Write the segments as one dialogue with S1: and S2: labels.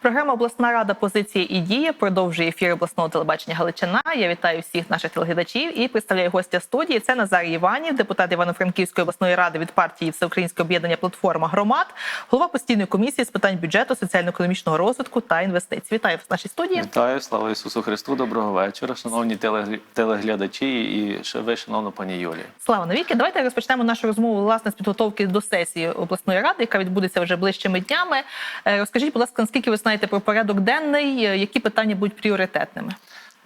S1: Програма Обласна рада позиції і дії продовжує ефір обласного телебачення Галичина. Я вітаю всіх наших телеглядачів і представляю гостя студії. Це Назарій Іванів, депутат Івано-Франківської обласної ради від партії Всеукраїнське об'єднання Платформа громад, голова постійної комісії з питань бюджету, соціально-економічного розвитку та інвестицій. Вітаю вас в нашій студії.
S2: Вітаю, слава Ісусу Христу, доброго вечора, шановні телеглядачі і ви, шановна пані Юлія.
S1: Слава навіки. Давайте розпочнемо нашу розмову власне з підготовки до сесії обласної ради, яка відбудеться вже ближчими днями. Е, Розкажіть, будь ласка, наскільки ви знаєте про порядок денний, е, які питання будуть пріоритетними?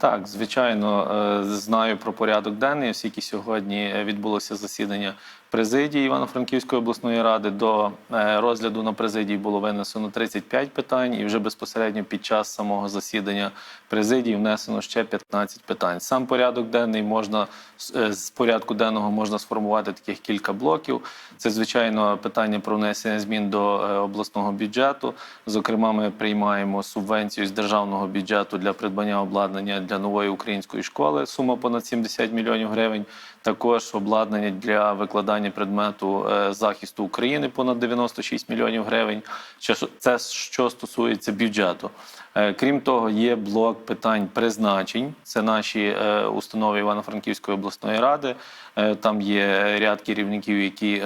S2: Так, звичайно, е, знаю про порядок денний, оскільки сьогодні відбулося засідання президії Івано-Франківської обласної ради. До е, розгляду на президії було винесено 35 питань, і вже безпосередньо під час самого засідання президії внесено ще 15 питань. Сам порядок денний можна е, з порядку денного можна сформувати таких кілька блоків. Це звичайно питання про внесення змін до обласного бюджету. Зокрема, ми приймаємо субвенцію з державного бюджету для придбання обладнання для нової української школи. Сума понад 70 мільйонів гривень. Також обладнання для викладання предмету е, захисту України понад 96 мільйонів гривень. Це що стосується бюджету. Е, Крім того, є блок питань призначень. Це наші е, установи Івано-Франківської обласної ради. Е, Там є ряд керівників, які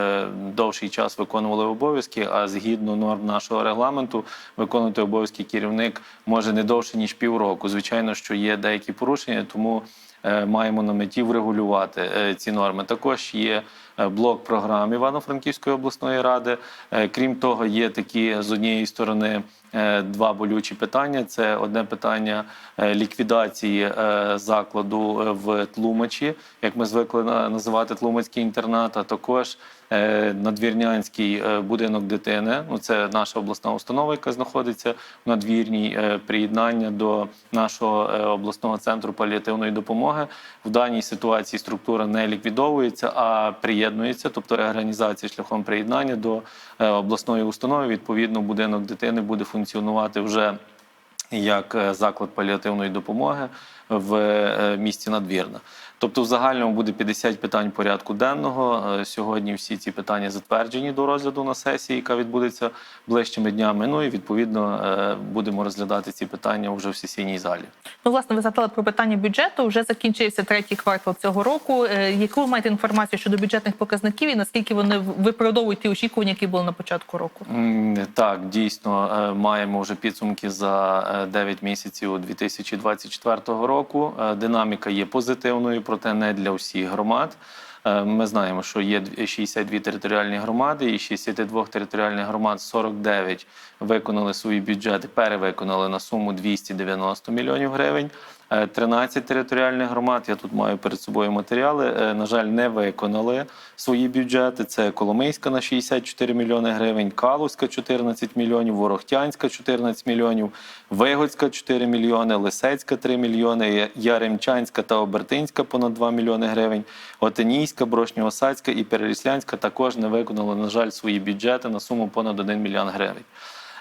S2: довший час виконували обов'язки. А згідно норм нашого регламенту, виконувати обов'язки керівник може не довше ніж півроку. Звичайно, що є деякі порушення, тому маємо на меті врегулювати е, ці норми. Також є е, блок програм Івано-Франківської обласної ради. Е, Крім того, є такі з однієї сторони е, два болючі питання. Це одне питання е, ліквідації е, закладу е, в Тлумачі, як ми звикли називати Тлумацький інтернат, а також е, надвірнянський е, будинок дитини. Ну це наша обласна установа, яка знаходиться в надвірній е, приєднання до нашого е, обласного центру паліативної допомоги. В даній ситуації структура не ліквідовується, а приєднується, тобто реорганізація шляхом приєднання до е, обласної установи. Відповідно, будинок дитини буде функціонувати вже як е, заклад паліативної допомоги в е, місті Надвірна. Тобто, в загальному буде 50 питань порядку денного. Е, Сьогодні всі ці питання затверджені до розгляду на сесії, яка відбудеться ближчими днями. Ну і відповідно е, будемо розглядати ці питання вже в сесійній залі.
S1: Ну, власне, ви згадали про питання бюджету. Вже закінчився третій квартал цього року. Е, Яку ви маєте інформацію щодо бюджетних показників і наскільки вони виправдовують ті очікування, які були на початку року?
S2: Так, дійсно маємо вже підсумки за е, 9 місяців 2024 року. Динаміка є позитивною, проте не для всіх громад. Е, Ми знаємо, що є дві- 62 територіальні громади, і 62 територіальних громад 49 виконали свої бюджети, перевиконали на суму 290 мільйонів гривень. Е, 13 територіальних громад. Я тут маю перед собою матеріали. е, На жаль, не виконали свої бюджети. Це Коломийська на 64 мільйони гривень, Калузька 14 мільйонів, Ворохтянська 14 мільйонів, Вигодська 4 мільйони, Лисецька 3 мільйони, Яремчанська та Обертинська понад 2 мільйони гривень, Отинійська, Брошньоосадська і Переліслянська також не виконали, на жаль, свої бюджети на суму понад 1 мільйон гривень.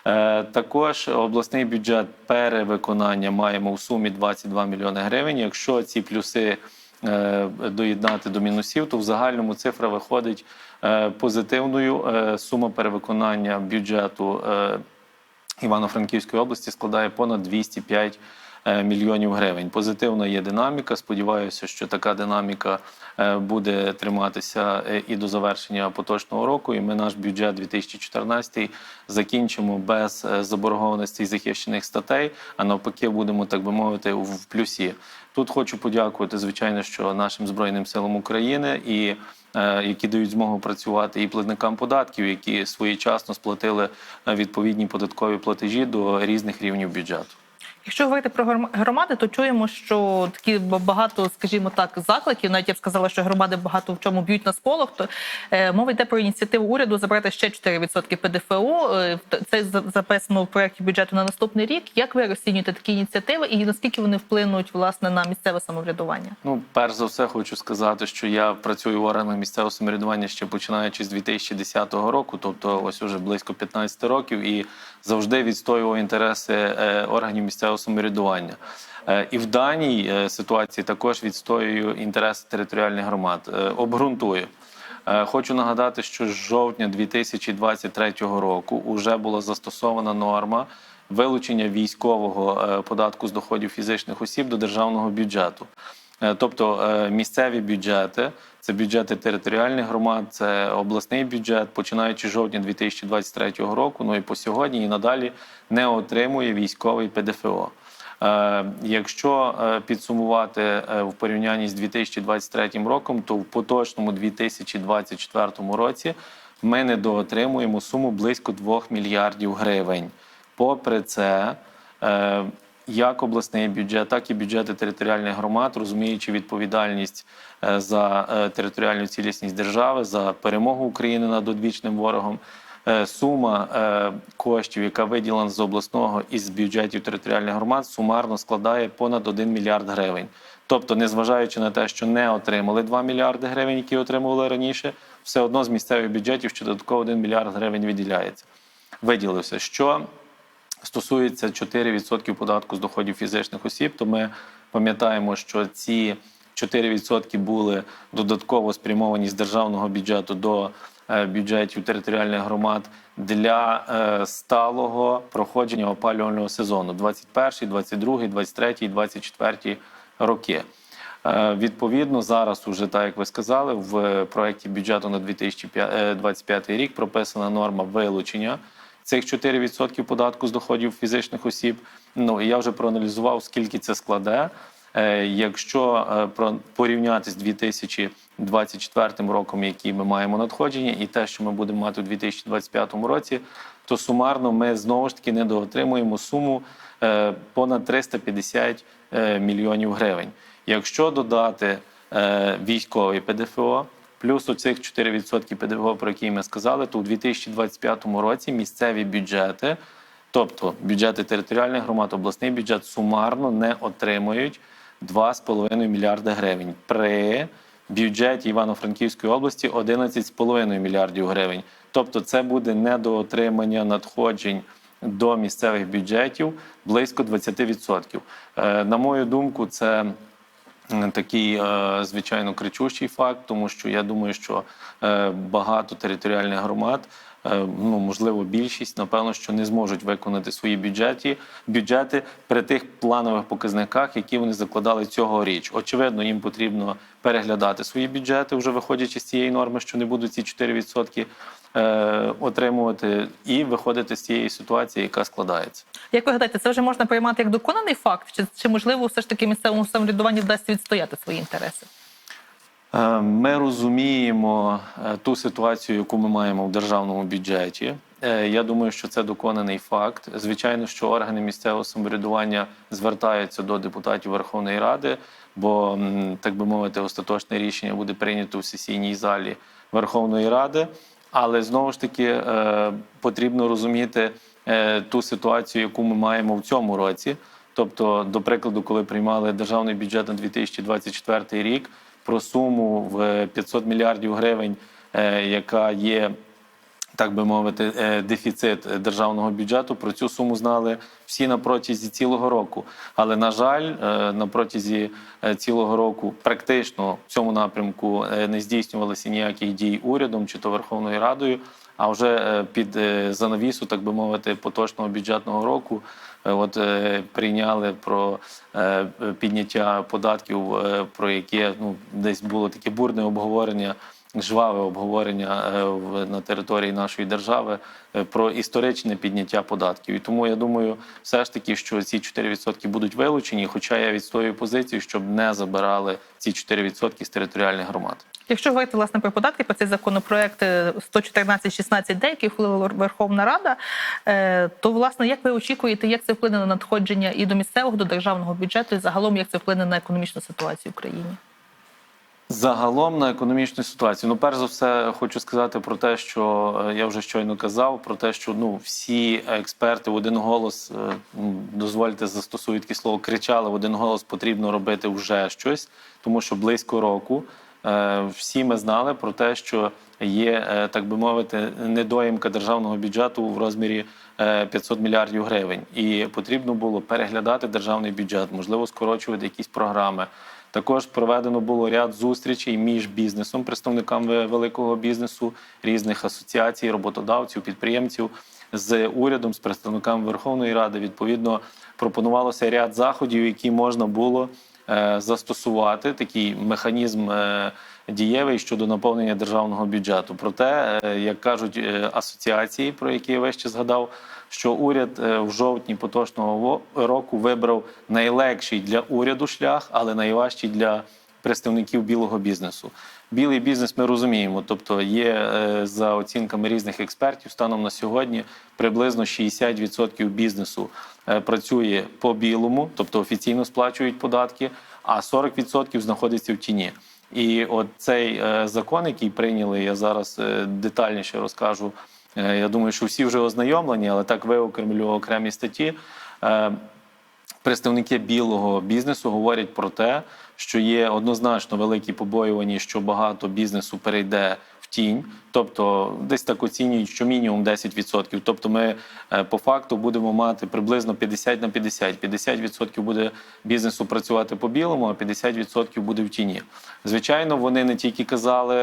S2: Е, Також обласний бюджет перевиконання маємо в сумі 22 мільйони гривень. Якщо ці плюси е, доєднати до мінусів, то в загальному цифра виходить е, позитивною. Сума перевиконання бюджету Івано-Франківської області складає понад 205 е, мільйонів гривень. Позитивна є динаміка. Сподіваюся, що така динаміка е, буде триматися е, і до завершення поточного року. І ми наш бюджет 2014 закінчимо без е, заборгованості захищених статей, а навпаки, будемо так би мовити в плюсі. Тут хочу подякувати, звичайно, що нашим збройним силам України і е, які дають змогу працювати і платникам податків, які своєчасно сплатили е, відповідні податкові платежі до різних рівнів бюджету.
S1: Якщо говорити про гром- громади, то чуємо, що такі багато, скажімо так, закликів. Навіть я б сказала, що громади багато в чому б'ють на сполох. То е, мова йде про ініціативу уряду забрати ще 4% ПДФО. Е, Це за- записано в проєкті бюджету на наступний рік. Як ви розцінюєте такі ініціативи і наскільки вони вплинуть власне на місцеве самоврядування?
S2: Ну, перш за все, хочу сказати, що я працюю в органах місцевого самоврядування ще починаючи з 2010 року, тобто ось уже близько 15 років, і завжди відстоював інтереси е, органів місцевого самоврядування. Е, І в даній е, ситуації також відстоюю інтереси територіальних громад. Обґрунтую. Хочу нагадати, що з жовтня 2023 року вже була застосована норма, вилучення військового податку з доходів фізичних осіб до державного бюджету. Тобто місцеві бюджети, це бюджети територіальних громад, це обласний бюджет, починаючи з жовтня 2023 року, ну і по сьогодні і надалі не отримує військовий ПДФО. Е, Якщо е, підсумувати е, в порівнянні з 2023 роком, то в поточному 2024 році ми недоотримуємо суму близько 2 мільярдів гривень. Попри це, як обласний бюджет, так і бюджети територіальних громад, розуміючи відповідальність е, за е, територіальну цілісність держави, за перемогу України над одвічним ворогом. е, Сума коштів, яка виділена з обласного і з бюджетів територіальних громад, сумарно складає понад 1 мільярд гривень. Тобто, незважаючи на те, що не отримали 2 мільярди гривень, які отримували раніше, все одно з місцевих бюджетів ще додатково 1 мільярд гривень виділяється. Виділився. Що стосується 4% податку з доходів фізичних осіб, то ми пам'ятаємо, що ці 4% були додатково спрямовані з державного бюджету до е, бюджетів територіальних громад для е, сталого проходження опалювального сезону 21, 22, 23, 24 роки. Е, Відповідно, зараз уже так як ви сказали, в проєкті бюджету на 2025 рік прописана норма вилучення цих 4% податку з доходів фізичних осіб. Ну і я вже проаналізував, скільки це складе. Е, Якщо порівняти з 2024 роком, який ми маємо надходження, і те, що ми будемо мати у 2025 році, то сумарно ми знову ж таки недоотримуємо суму е, понад 350 е, мільйонів гривень. Якщо додати військовий ПДФО, плюс оцих 4% ПДФО, про які ми сказали, то у 2025 році місцеві бюджети, тобто бюджети територіальних громад, обласний бюджет сумарно не отримують 2,5 мільярда гривень. При бюджеті Івано-Франківської області 11,5 мільярдів гривень. Тобто, це буде недоотримання надходжень до місцевих бюджетів близько 20%. Е, На мою думку, це такий е, звичайно кричущий факт, тому що я думаю, що е, багато територіальних громад, е, ну можливо, більшість, напевно, що не зможуть виконати свої бюджеті, бюджети при тих планових показниках, які вони закладали цьогоріч. Очевидно, їм потрібно переглядати свої бюджети, вже виходячи з цієї норми, що не будуть ці 4% е, отримувати, і виходити з цієї ситуації, яка складається.
S1: Як ви гадаєте, це вже можна приймати як доконаний факт, чи, чи можливо все ж таки місцевому самоврядуванню вдасться відстояти свої інтереси?
S2: Е, Ми розуміємо е, ту ситуацію, яку ми маємо в державному бюджеті. Е, Я думаю, що це доконаний факт. Звичайно, що органи місцевого самоврядування звертаються до депутатів Верховної Ради, бо так би мовити, остаточне рішення буде прийнято в сесійній залі Верховної Ради. Але знову ж таки е, потрібно розуміти е, ту ситуацію, яку ми маємо в цьому році. Тобто, до прикладу, коли приймали державний бюджет на 2024 рік, про суму в 500 мільярдів гривень, е, яка є, так би мовити, е, дефіцит державного бюджету. Про цю суму знали всі на протязі цілого року. Але на жаль, е, на протязі е, цілого року практично в цьому напрямку не здійснювалося ніяких дій урядом чи то Верховною Радою. А вже під занавісу, так би мовити, поточного бюджетного року, от прийняли про підняття податків, про яке ну десь було таке бурне обговорення, жваве обговорення е, на території нашої держави е, про історичне підняття податків. І тому я думаю, все ж таки, що ці 4% будуть вилучені. Хоча я відстоюю позицію, щоб не забирали ці 4% з територіальних громад.
S1: Якщо говорити власне про податки, про цей законопроект е, 114-16, який ухвалила Верховна Рада, е, то власне як ви очікуєте, як це вплине на надходження і до місцевого, до державного бюджету, і загалом як це вплине на економічну ситуацію в країні?
S2: Загалом на економічну ситуацію. Ну, перш за все, хочу сказати про те, що е, я вже щойно казав, про те, що ну всі експерти в один голос е, дозвольте застосую таке слово, кричали в один голос, потрібно робити вже щось, тому що близько року е, всі ми знали про те, що є, так би мовити, недоїмка державного бюджету в розмірі е, 500 мільярдів гривень, і потрібно було переглядати державний бюджет, можливо, скорочувати якісь програми. Також проведено було ряд зустрічей між бізнесом, представниками великого бізнесу, різних асоціацій, роботодавців, підприємців з урядом, з представниками Верховної Ради. Відповідно, пропонувалося ряд заходів, які можна було е, застосувати. Такий механізм е, дієвий щодо наповнення державного бюджету. Проте, е, як кажуть асоціації, про які я вище згадав, що уряд е, в жовтні поточного року вибрав найлегший для уряду шлях, але найважчий для представників білого бізнесу. Білий бізнес ми розуміємо, тобто є е, за оцінками різних експертів, станом на сьогодні приблизно 60% бізнесу е, працює по білому, тобто офіційно сплачують податки, а 40% знаходиться в тіні. І от цей закон, який прийняли, я зараз детальніше розкажу. Е, Я думаю, що всі вже ознайомлені, але так виокремлю окремі статті. Е, Представники білого бізнесу говорять про те, що є однозначно великі побоювання, що багато бізнесу перейде в тінь, тобто десь так оцінюють, що мінімум 10%. Тобто, ми е, по факту будемо мати приблизно 50 на 50. 50% буде бізнесу працювати по білому, а 50% буде в тіні. Звичайно, вони не тільки казали.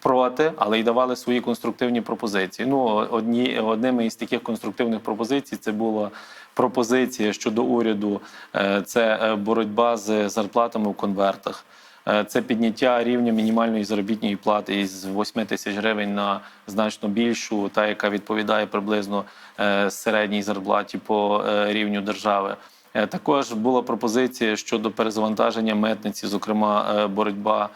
S2: Проти, але й давали свої конструктивні пропозиції. Ну, одні одними із таких конструктивних пропозицій це була пропозиція щодо уряду. е, Це е, боротьба з зарплатами в конвертах. Е, Це підняття рівня мінімальної заробітної плати із 8 тисяч гривень на значно більшу, та яка відповідає приблизно середній зарплаті по рівню держави. Також була пропозиція щодо перезавантаження митниці, зокрема боротьба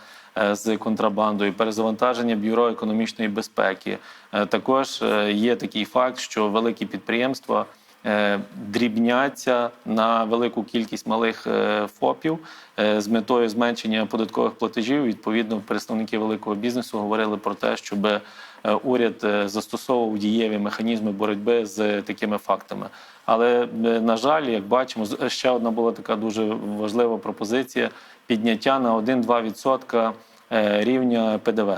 S2: з контрабандою, перезавантаження бюро економічної безпеки. Е, Також е, є такий факт, що великі підприємства е, дрібняться на велику кількість малих е, ФОПів е, з метою зменшення податкових платежів. Відповідно, представники великого бізнесу говорили про те, щоб е, уряд е, застосовував дієві механізми боротьби з такими фактами. Але е, на жаль, як бачимо, з- ще одна була така дуже важлива пропозиція підняття на 1-2% е, рівня ПДВ.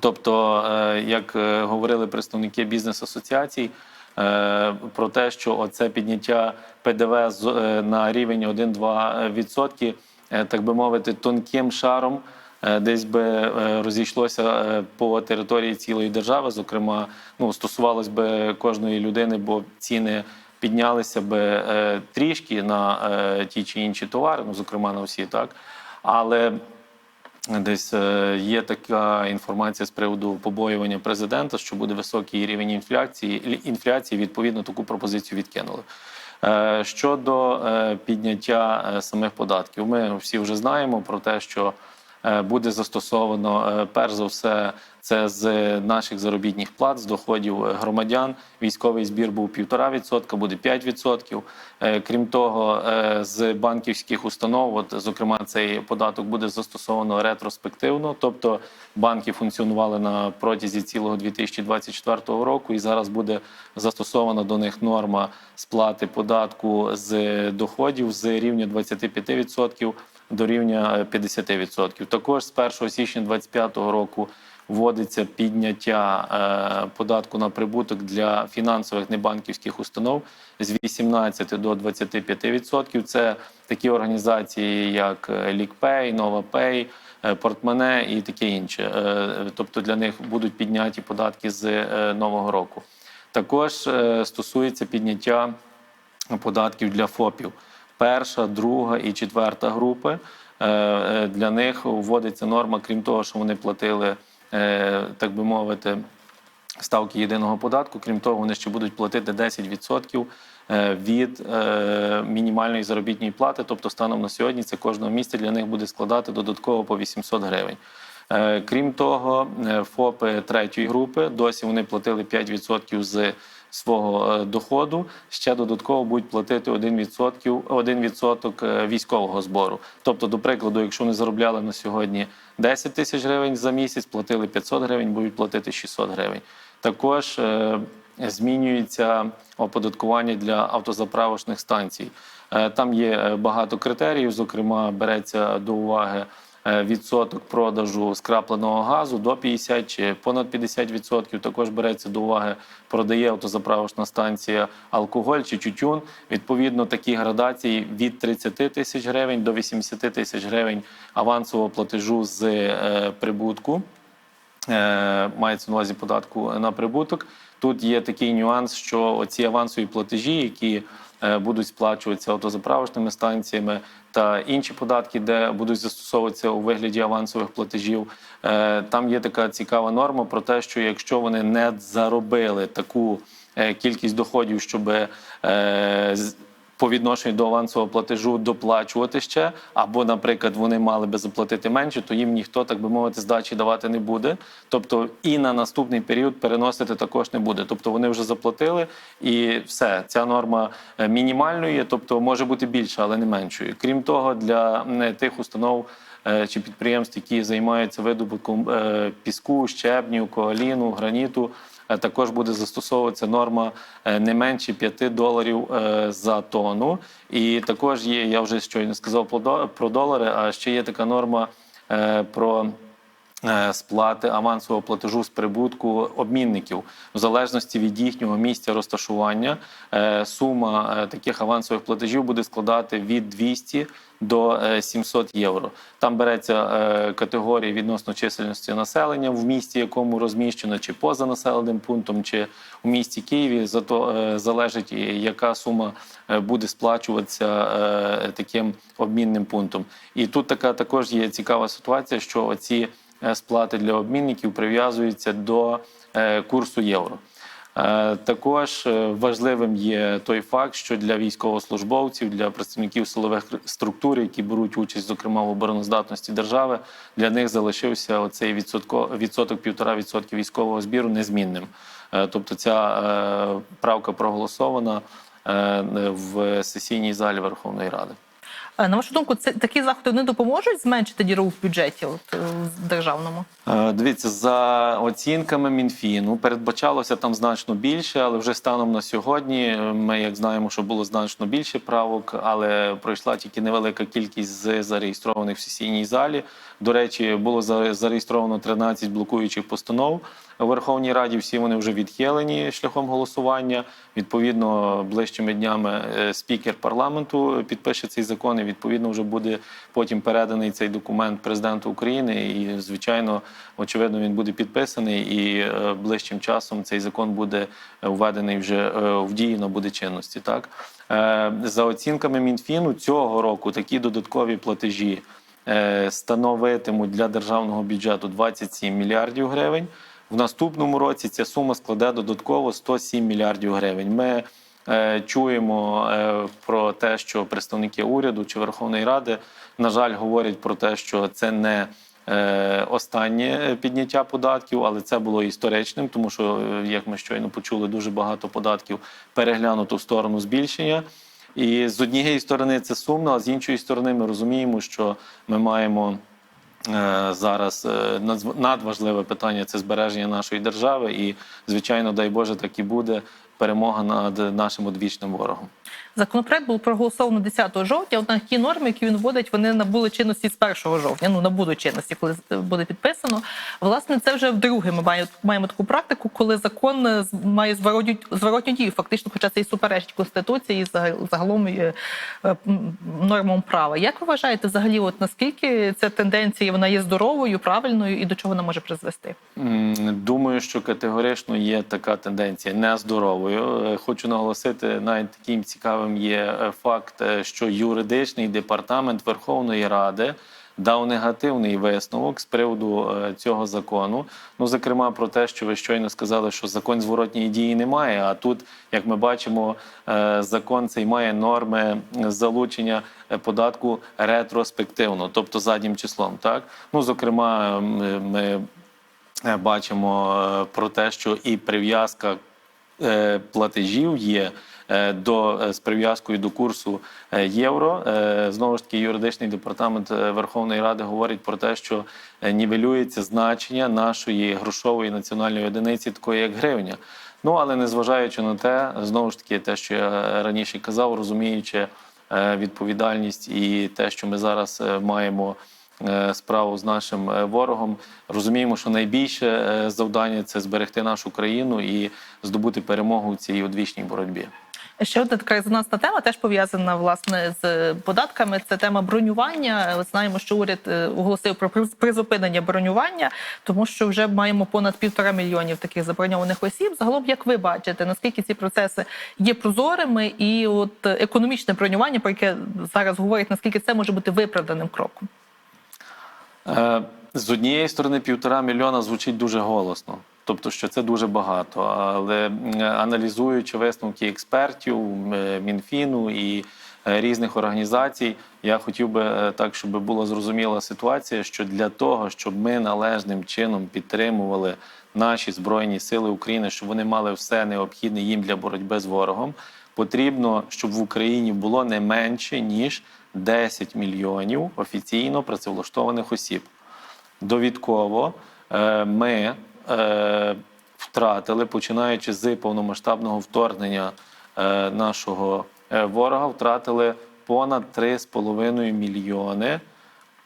S2: Тобто, е, як е, говорили представники бізнес-асоціацій, е, про те, що оце підняття ПДВ е, на рівень 1-2%, е, так би мовити, тонким шаром. Е, Десь би е, розійшлося е, по території цілої держави, зокрема, ну стосувалось би кожної людини, бо ціни піднялися би трішки на ті чи інші товари, ну зокрема на всі, так але Десь є така інформація з приводу побоювання президента, що буде високий рівень інфляції. Інфляції відповідно таку пропозицію відкинули. Щодо підняття самих податків, ми всі вже знаємо про те, що буде застосовано е, перш за все це з наших заробітних плат, з доходів е, громадян. Військовий збір був 1,5%, буде 5%. Е, Крім того, е, з банківських установ, от зокрема, цей податок буде застосовано ретроспективно, тобто банки функціонували на протязі цілого 2024 року, і зараз буде застосована до них норма сплати податку з доходів з рівня 25% до рівня 50%. Також з 1 січня 2025 року вводиться підняття е, податку на прибуток для фінансових небанківських установ з 18 до 25%. Це такі організації, як е, Лікпей, Новапей, е, Портмоне і таке інше. Е, Тобто для них будуть підняті податки з е, нового року. Також е, стосується підняття податків для ФОПів. Перша, друга і четверта групи. Е, е, Для них вводиться норма, крім того, що вони платили, е, так би мовити, ставки єдиного податку. Крім того, вони ще будуть платити 10% е, від мінімальної заробітної плати. Тобто, станом на сьогодні це кожного місця для них буде складати додатково по 800 гривень. Крім того, ФОПи третьої групи досі вони платили 5% з свого е, доходу. Ще додатково будуть платити 1%, 1% е, військового збору. Тобто, до прикладу, якщо вони заробляли на сьогодні 10 тисяч гривень за місяць, платили 500 гривень, будуть платити 600 гривень. Також е, змінюється оподаткування для автозаправочних станцій. Там є багато критеріїв, зокрема, береться до уваги відсоток продажу скрапленого газу до 50 чи понад 50%. Також береться до уваги, продає автозаправочна станція алкоголь чи тютюн. Відповідно, такі градації від 30 тисяч гривень до 80 тисяч гривень авансового платежу з е, прибутку. Е, мається на увазі податку на прибуток. Тут є такий нюанс, що оці авансові платежі, які е, будуть сплачуватися автозаправочними станціями та інші податки, де будуть застосовуватися у вигляді авансових платежів. е, Там є така цікава норма про те, що якщо вони не заробили таку е, кількість доходів, щоб е, по відношенню до авансового платежу доплачувати ще, або, наприклад, вони мали би заплатити менше, то їм ніхто, так би мовити, здачі давати не буде. Тобто і на наступний період переносити також не буде. Тобто вони вже заплатили, і все. Ця норма е, мінімальною, є, тобто може бути більше, але не меншою. Крім того, для тих установ. е, Чи підприємств, які займаються видобутком е, піску, щебню, коаліну, граніту, також буде застосовуватися норма е, не менше 5 доларів е, за тонну. І також є, я вже щойно сказав про до- про долари, а ще є така норма е, про. Е, Сплати авансового платежу з прибутку обмінників в залежності від їхнього місця розташування. е, Сума е, таких авансових платежів буде складати від 200 до е, 700 євро. Там береться категорії відносно чисельності населення в місті, якому розміщено, чи поза населеним пунктом, чи у місті Києві. Зато залежить, яка сума буде сплачуватися таким обмінним пунктом. І тут така також є цікава ситуація, що оці сплати для обмінників прив'язуються до е, курсу євро. Е, Також е, важливим є той факт, що для військовослужбовців, для представників силових структур, які беруть участь, зокрема в обороноздатності держави, для них залишився оцей відсотко, відсоток півтора відсотки військового збіру незмінним. Е, Тобто ця е, правка проголосована е, в сесійній залі Верховної Ради.
S1: Е, На вашу думку, це такі заходи не допоможуть зменшити діру в бюджеті от, е, державному?
S2: Е, Дивіться, за оцінками Мінфіну передбачалося там значно більше, але вже станом на сьогодні ми як знаємо, що було значно більше правок, але пройшла тільки невелика кількість з зареєстрованих в сесійній залі. До речі, було за- зареєстровано 13 блокуючих постанов у Верховній Раді. Всі вони вже відхилені шляхом голосування. Відповідно, ближчими днями спікер парламенту підпише цей закон. І Відповідно, вже буде потім переданий цей документ президенту України. І, звичайно, очевидно, він буде підписаний, і е, ближчим часом цей закон буде введений вже е, в дію набуде чинності. Так Е, за оцінками Мінфіну цього року такі додаткові платежі е, становитимуть для державного бюджету 27 мільярдів гривень. В наступному році ця сума складе додатково 107 мільярдів гривень. Ми е, чуємо е, про те, що представники уряду чи Верховної Ради, на жаль, говорять про те, що це не е, останнє підняття податків, але це було історичним, тому що, е, як ми щойно почули, дуже багато податків переглянуто в сторону збільшення. І з однієї сторони це сумно, а з іншої сторони, ми розуміємо, що ми маємо. Е, Зараз е, надважливе питання це збереження нашої держави, і звичайно, дай Боже, так і буде перемога над нашим одвічним ворогом.
S1: Законопроект був проголосовано 10 жовтня. Однак ті норми, які він вводить, вони набули чинності з 1 жовтня. Ну набудуть чинності, коли е, буде підписано. Власне, це вже вдруге. Ми маємо, маємо таку практику, коли закон е, має зворотню, зворотню дію. Фактично, хоча це і суперечить конституції, і загалом е, нормам права. Як ви вважаєте, взагалі, от наскільки ця тенденція вона є здоровою, правильною і до чого вона може призвести?
S2: Думаю, що категорично є така тенденція нездоровою. Хочу наголосити, навіть таким цікавим є е, факт, е, що юридичний департамент Верховної Ради дав негативний висновок з приводу е, цього закону. Ну, зокрема, про те, що ви щойно сказали, що закон зворотньої дії немає. А тут, як ми бачимо, закон цей має норми залучення податку ретроспективно, тобто заднім числом. Так, ну зокрема, ми- бачимо про те, що і прив'язка платежів є до е, з прив'язкою до курсу е, євро. Е, Знову ж таки, юридичний департамент е, Верховної Ради говорить про те, що е, нівелюється значення нашої грошової національної одиниці, такої як гривня. Ну але незважаючи на те, знову ж таки, те, що я раніше казав, розуміючи е, відповідальність і те, що ми зараз е, маємо е, справу з нашим е, ворогом. Розуміємо, що найбільше е, завдання це зберегти нашу країну і здобути перемогу у цій одвічній боротьбі.
S1: Ще одна така резонансна тема, теж пов'язана власне з податками. Це тема бронювання. Знаємо, що уряд е, оголосив про призупинення бронювання, тому що вже маємо понад півтора мільйонів таких заброньованих осіб. Загалом, як ви бачите, наскільки ці процеси є прозорими, і от економічне бронювання, про яке зараз говорять, наскільки це може бути виправданим кроком?
S2: Е, З однієї сторони, півтора мільйона звучить дуже голосно, тобто, що це дуже багато. Але аналізуючи висновки експертів, Мінфіну і е, різних організацій, я хотів би е, так, щоб була зрозуміла ситуація, що для того, щоб ми належним чином підтримували наші збройні сили України, щоб вони мали все необхідне їм для боротьби з ворогом, потрібно, щоб в Україні було не менше ніж 10 мільйонів офіційно працевлаштованих осіб. Довідково е, ми е, втратили, починаючи з повномасштабного вторгнення е, нашого е, ворога, втратили понад 3,5 мільйони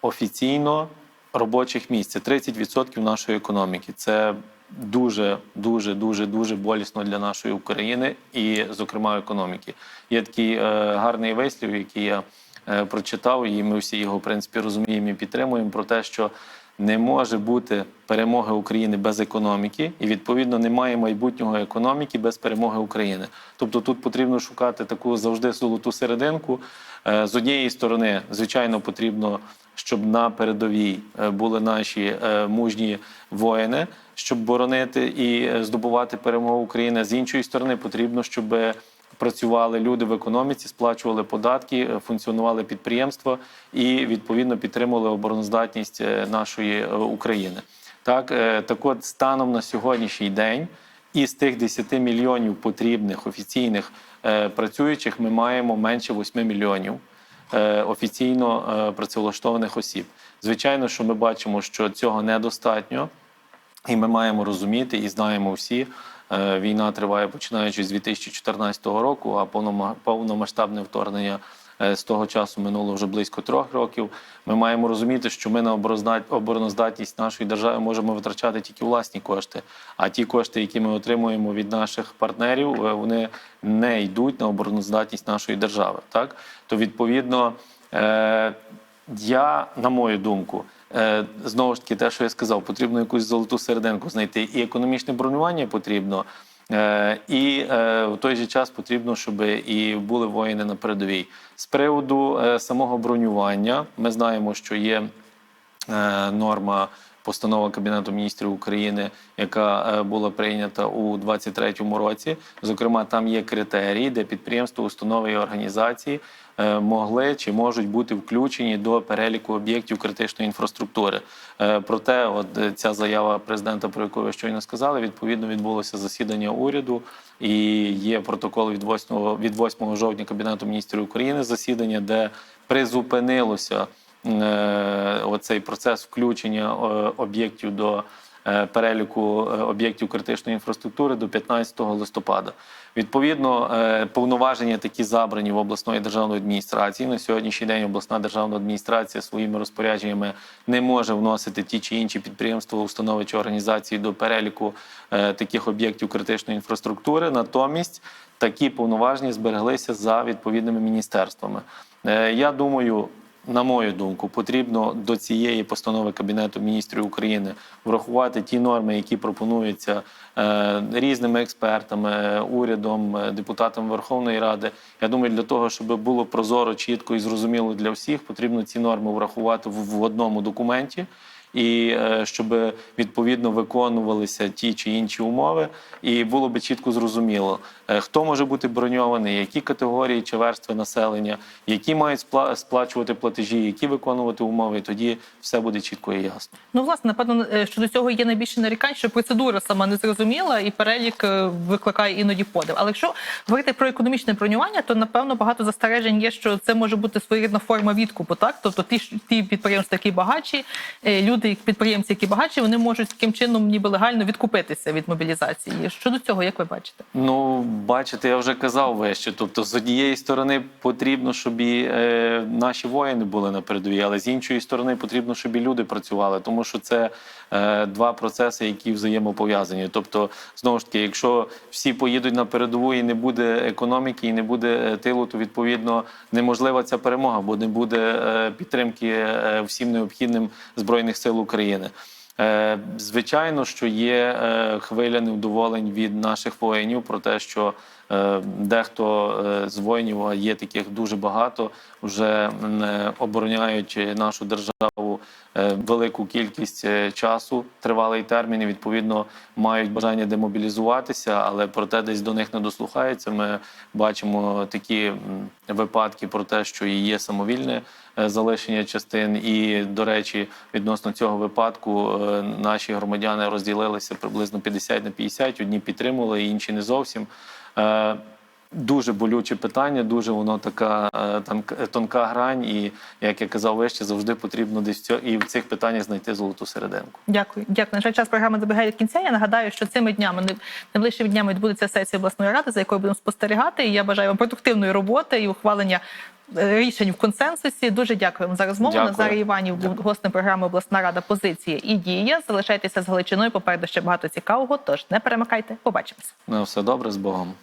S2: офіційно робочих місць. Це 30% нашої економіки. Це дуже, дуже, дуже, дуже болісно для нашої України і, зокрема, економіки. Є такий е, гарний вислів, який я е, прочитав, і ми всі його в принципі розуміємо і підтримуємо про те, що не може бути перемоги України без економіки, і відповідно немає майбутнього економіки без перемоги України. Тобто тут потрібно шукати таку завжди золоту серединку. Е, З однієї сторони, звичайно, потрібно, щоб на передовій е, були наші е, мужні воїни, щоб боронити і здобувати перемогу України. З іншої сторони, потрібно, щоб працювали люди в економіці, сплачували податки, е, функціонували підприємства і відповідно підтримували обороноздатність е, нашої е, України. Так, так от станом на сьогоднішній день із тих 10 мільйонів потрібних офіційних працюючих ми маємо менше 8 мільйонів офіційно працевлаштованих осіб. Звичайно, що ми бачимо, що цього недостатньо. І ми маємо розуміти і знаємо всі, війна триває починаючи з 2014 року, а повнома- повномасштабне вторгнення е, з того часу минуло вже близько трьох років. Ми маємо розуміти, що ми на обороноздат- обороноздатність нашої держави можемо витрачати тільки власні кошти. А ті кошти, які ми отримуємо від наших партнерів, е, вони не йдуть на обороноздатність нашої держави. Так то відповідно. Е, я, на мою думку, е, знову ж таки, те, що я сказав, потрібно якусь золоту серединку знайти. І економічне бронювання потрібно, е, і е, в той же час потрібно, щоб і були воїни на передовій. З приводу е, самого бронювання, ми знаємо, що є е, норма. Постанова Кабінету міністрів України, яка е, була прийнята у 2023 році. Зокрема, там є критерії, де підприємства, установи і організації е, могли чи можуть бути включені до переліку об'єктів критичної інфраструктури. Е, Проте, от е, ця заява президента, про яку ви щойно сказали, відповідно відбулося засідання уряду, і є протокол від 8, від 8 жовтня Кабінету міністрів України засідання, де призупинилося е, оцей процес включення е, об'єктів до е, переліку е, об'єктів критичної інфраструктури до 15 листопада. Відповідно, е, повноваження такі забрані в обласної державної адміністрації. На сьогоднішній день обласна державна адміністрація своїми розпорядженнями не може вносити ті чи інші підприємства, установи чи організації до переліку е, таких об'єктів критичної інфраструктури. Натомість такі повноваження збереглися за відповідними міністерствами. Е, Я думаю, на мою думку, потрібно до цієї постанови Кабінету міністрів України врахувати ті норми, які пропонуються е, різними експертами, урядом, е, депутатами Верховної Ради. Я думаю, для того, щоб було прозоро, чітко і зрозуміло для всіх, потрібно ці норми врахувати в одному документі. І е, щоб відповідно виконувалися ті чи інші умови, і було би чітко зрозуміло, е, хто може бути броньований, які категорії чи верстви населення, які мають спла- сплачувати платежі, які виконувати умови. Тоді все буде чітко і ясно.
S1: Ну, власне, напевно, щодо цього є найбільше нарікань, що процедура сама не зрозуміла і перелік е, викликає іноді подив. Але якщо говорити про економічне бронювання, то напевно багато застережень є, що це може бути своєрідна форма відкупу. Так, тобто ті ті підприємства, які багатші, люди, люди, підприємці, які багатші, вони можуть таким чином ніби легально відкупитися від мобілізації. Щодо цього, як ви бачите?
S2: Ну, бачите, я вже казав вище. Тобто, з однієї сторони потрібно, щоб і е, наші воїни були на передовій, але з іншої сторони потрібно, щоб і люди працювали, тому що це два процеси, які взаємопов'язані. Тобто, знову ж таки, якщо всі поїдуть на передову і не буде економіки, і не буде е, тилу, то відповідно неможлива ця перемога, бо не буде е, підтримки е, всім необхідним збройних сил України. Е, Звичайно, що є е, хвиля невдоволень від наших воїнів про те, що е, дехто е, з воїнів, є таких дуже багато, вже е, обороняють нашу державу е, велику кількість е, часу, тривалий термін. і, Відповідно, мають бажання демобілізуватися, але проте десь до них не дослухаються. Ми бачимо такі випадки про те, що і є самовільне е, залишення частин. І, до речі, відносно цього випадку е, наші громадяни розділилися приблизно 50 на 50. Одні підтримували, інші не зовсім. Е, Дуже болюче питання, дуже воно така там тонка, грань, і як я казав вище, завжди потрібно десь цього, цьо- і в цих питаннях знайти золоту серединку.
S1: Дякую. Дякую. На жаль, час програми добігає до кінця. Я нагадаю, що цими днями найближчими днями відбудеться сесія обласної ради, за якою будемо спостерігати. І я бажаю вам продуктивної роботи і ухвалення е, рішень в консенсусі. Дуже дякуємо за розмову.
S2: Дякую.
S1: Назар Іванів був гостем програми Обласна рада позиція і дія. Залишайтеся з Галичиною. Попереду ще багато цікавого. Тож не перемикайте. Побачимося.
S2: Ну, все добре з Богом.